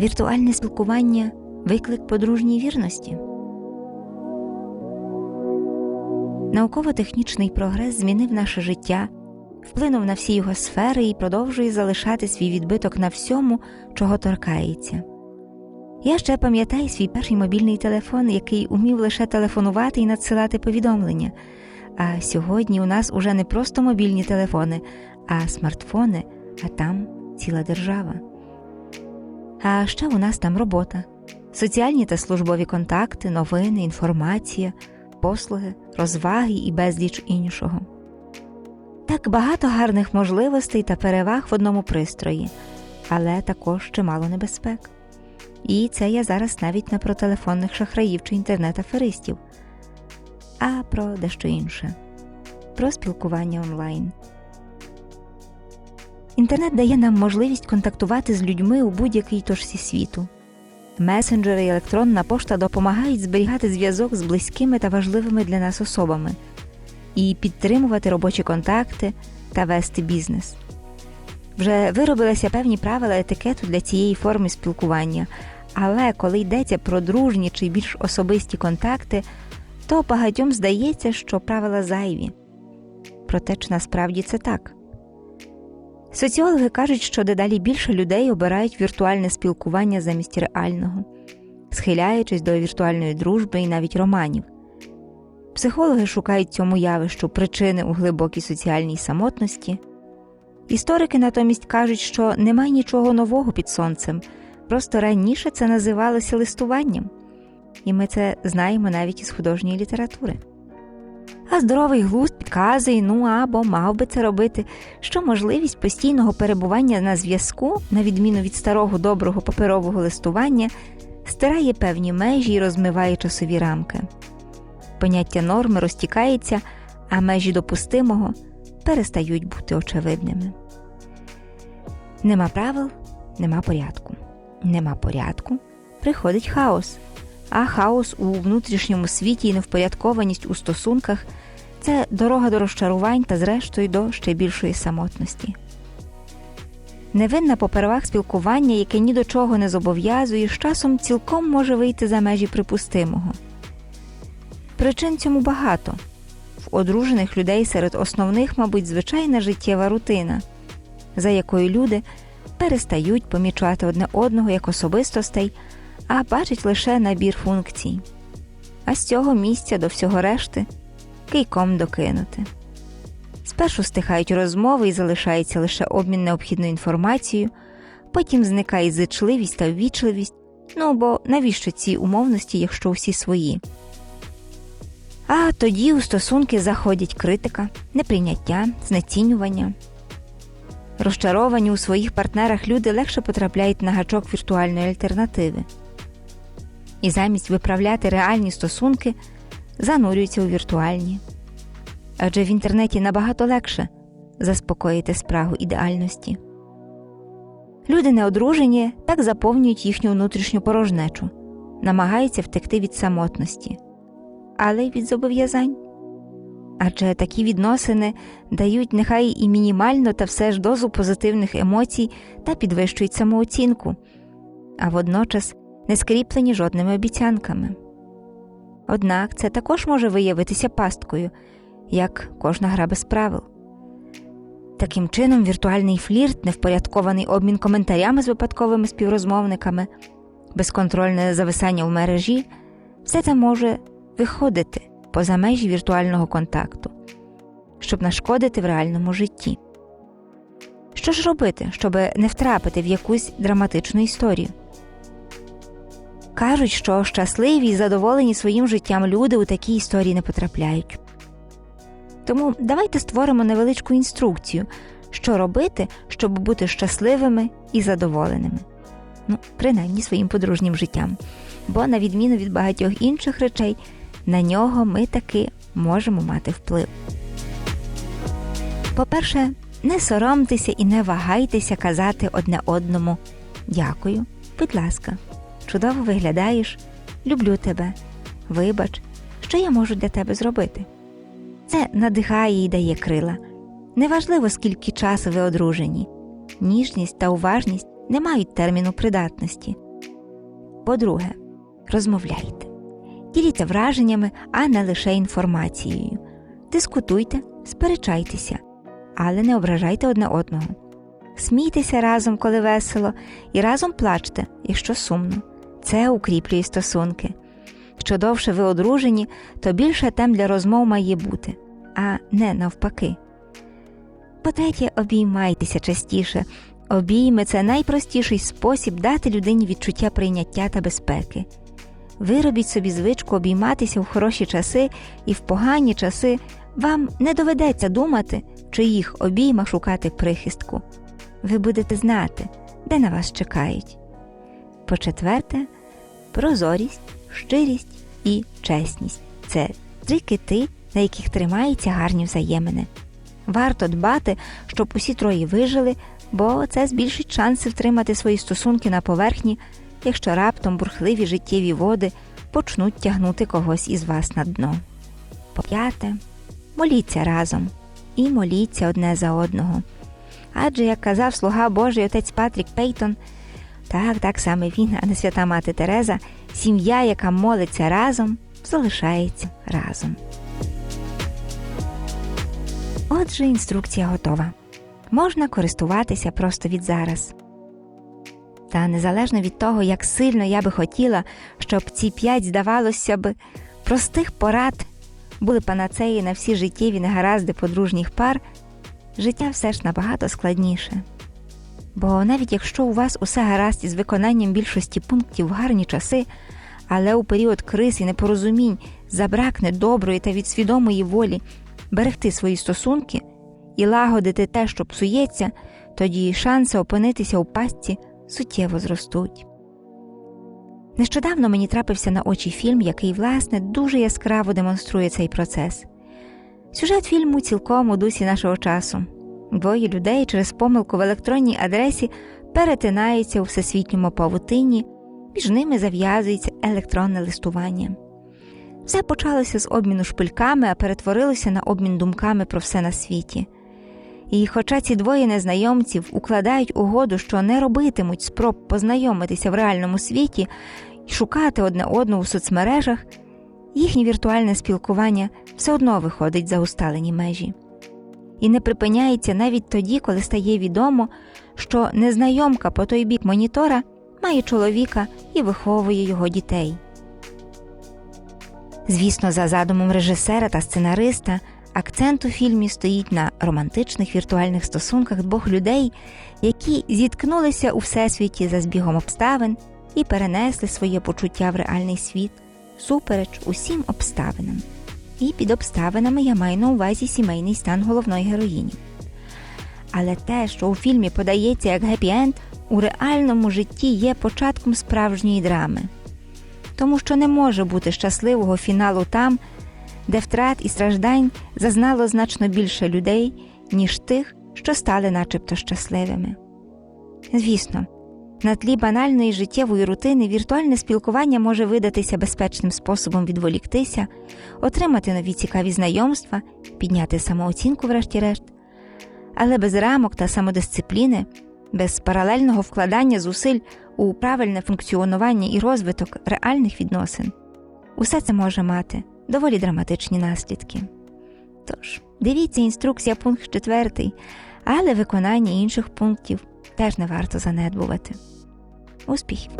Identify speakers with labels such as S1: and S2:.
S1: Віртуальне спілкування виклик подружній вірності. Науково-технічний прогрес змінив наше життя, вплинув на всі його сфери і продовжує залишати свій відбиток на всьому, чого торкається. Я ще пам'ятаю свій перший мобільний телефон, який умів лише телефонувати і надсилати повідомлення. А сьогодні у нас уже не просто мобільні телефони, а смартфони, а там ціла держава. А ще у нас там робота, соціальні та службові контакти, новини, інформація, послуги, розваги і безліч іншого. Так багато гарних можливостей та переваг в одному пристрої, але також чимало небезпек. І це я зараз навіть не про телефонних шахраїв чи інтернет-аферистів, а про дещо інше про спілкування онлайн. Інтернет дає нам можливість контактувати з людьми у будь-якій точці світу. Месенджери і електронна пошта допомагають зберігати зв'язок з близькими та важливими для нас особами і підтримувати робочі контакти та вести бізнес. Вже виробилися певні правила етикету для цієї форми спілкування, але коли йдеться про дружні чи більш особисті контакти, то багатьом здається, що правила зайві. Проте чи насправді це так. Соціологи кажуть, що дедалі більше людей обирають віртуальне спілкування замість реального, схиляючись до віртуальної дружби і навіть романів. Психологи шукають цьому явищу причини у глибокій соціальній самотності. Історики натомість кажуть, що немає нічого нового під сонцем, просто раніше це називалося листуванням, і ми це знаємо навіть із художньої літератури. А здоровий глузд підказує, ну або мав би це робити, що можливість постійного перебування на зв'язку, на відміну від старого доброго паперового листування, стирає певні межі і розмиває часові рамки. Поняття норми розтікається, а межі допустимого перестають бути очевидними. Нема правил, нема порядку. Нема порядку, приходить хаос а хаос у внутрішньому світі і невпорядкованість у стосунках це дорога до розчарувань та, зрештою, до ще більшої самотності. Невинна попервах спілкування, яке ні до чого не зобов'язує, з часом цілком може вийти за межі припустимого. Причин цьому багато в одружених людей серед основних, мабуть, звичайна життєва рутина, за якою люди перестають помічати одне одного як особистостей а бачить лише набір функцій. А з цього місця до всього решти кийком докинути. Спершу стихають розмови і залишається лише обмін необхідною інформацією, потім зникає зичливість та ввічливість, ну бо навіщо ці умовності, якщо всі свої. А тоді у стосунки заходять критика, неприйняття, знецінювання. Розчаровані у своїх партнерах люди легше потрапляють на гачок віртуальної альтернативи і замість виправляти реальні стосунки занурюються у віртуальні. Адже в інтернеті набагато легше заспокоїти спрагу ідеальності. Люди неодружені так заповнюють їхню внутрішню порожнечу, намагаються втекти від самотності, але й від зобов'язань. Адже такі відносини дають нехай і мінімально та все ж дозу позитивних емоцій та підвищують самооцінку, а водночас не скріплені жодними обіцянками. Однак це також може виявитися пасткою, як кожна гра без правил. Таким чином, віртуальний флірт, невпорядкований обмін коментарями з випадковими співрозмовниками, безконтрольне зависання в мережі, все це може виходити поза межі віртуального контакту, щоб нашкодити в реальному житті. Що ж робити, щоб не втрапити в якусь драматичну історію? Кажуть, що щасливі і задоволені своїм життям люди у такі історії не потрапляють. Тому давайте створимо невеличку інструкцію, що робити, щоб бути щасливими і задоволеними, ну, принаймні своїм подружнім життям. Бо, на відміну від багатьох інших речей, на нього ми таки можемо мати вплив. По-перше, не соромтеся і не вагайтеся казати одне одному дякую, будь ласка чудово виглядаєш, люблю тебе, вибач, що я можу для тебе зробити. Це надихає і дає крила. Неважливо, скільки часу ви одружені, ніжність та уважність не мають терміну придатності. По-друге, розмовляйте. Діліться враженнями, а не лише інформацією. Дискутуйте, сперечайтеся, але не ображайте одне одного. Смійтеся разом, коли весело, і разом плачте, якщо сумно. Це укріплює стосунки. Що довше ви одружені, то більше тем для розмов має бути, а не навпаки. По-третє, обіймайтеся частіше. Обійми це найпростіший спосіб дати людині відчуття прийняття та безпеки. Виробіть собі звичку обійматися в хороші часи, і в погані часи вам не доведеться думати, в чиїх обіймах шукати прихистку. Ви будете знати, де на вас чекають. По-четверте, прозорість, щирість і чесність це три кити, на яких тримаються гарні взаємини. Варто дбати, щоб усі троє вижили, бо це збільшить шанси втримати свої стосунки на поверхні, якщо раптом бурхливі життєві води почнуть тягнути когось із вас на дно. По п'яте, моліться разом і моліться одне за одного. Адже, як казав слуга Божий отець Патрік Пейтон, так, так саме він, а не свята мати Тереза, сім'я, яка молиться разом, залишається разом. Отже, інструкція готова. Можна користуватися просто від зараз. Та незалежно від того, як сильно я би хотіла, щоб ці п'ять, здавалося б, простих порад були панацеї на всі життєві негаразди подружніх пар, життя все ж набагато складніше. Бо навіть якщо у вас усе гаразд із виконанням більшості пунктів в гарні часи, але у період криз і непорозумінь забракне доброї та відсвідомої волі берегти свої стосунки і лагодити те, що псується, тоді шанси опинитися у пастці суттєво зростуть. Нещодавно мені трапився на очі фільм, який, власне, дуже яскраво демонструє цей процес. Сюжет фільму цілком у дусі нашого часу. Двоє людей через помилку в електронній адресі перетинаються у всесвітньому павутинні, між ними зав'язується електронне листування. Все почалося з обміну шпильками, а перетворилося на обмін думками про все на світі. І, хоча ці двоє незнайомців укладають угоду, що не робитимуть спроб познайомитися в реальному світі і шукати одне одного в соцмережах, їхнє віртуальне спілкування все одно виходить за усталені межі. І не припиняється навіть тоді, коли стає відомо, що незнайомка по той бік монітора має чоловіка і виховує його дітей. Звісно, за задумом режисера та сценариста акцент у фільмі стоїть на романтичних віртуальних стосунках двох людей, які зіткнулися у всесвіті за збігом обставин і перенесли своє почуття в реальний світ супереч усім обставинам. І під обставинами я маю на увазі сімейний стан головної героїні. Але те, що у фільмі подається як гепі-енд, у реальному житті є початком справжньої драми тому що не може бути щасливого фіналу там, де втрат і страждань зазнало значно більше людей, ніж тих, що стали начебто щасливими. Звісно, на тлі банальної життєвої рутини віртуальне спілкування може видатися безпечним способом відволіктися, отримати нові цікаві знайомства, підняти самооцінку, врешті-решт, але без рамок та самодисципліни без паралельного вкладання зусиль у правильне функціонування і розвиток реальних відносин, усе це може мати доволі драматичні наслідки. Тож, дивіться інструкція пункт 4, але виконання інших пунктів теж не варто занедбувати. Успіхів!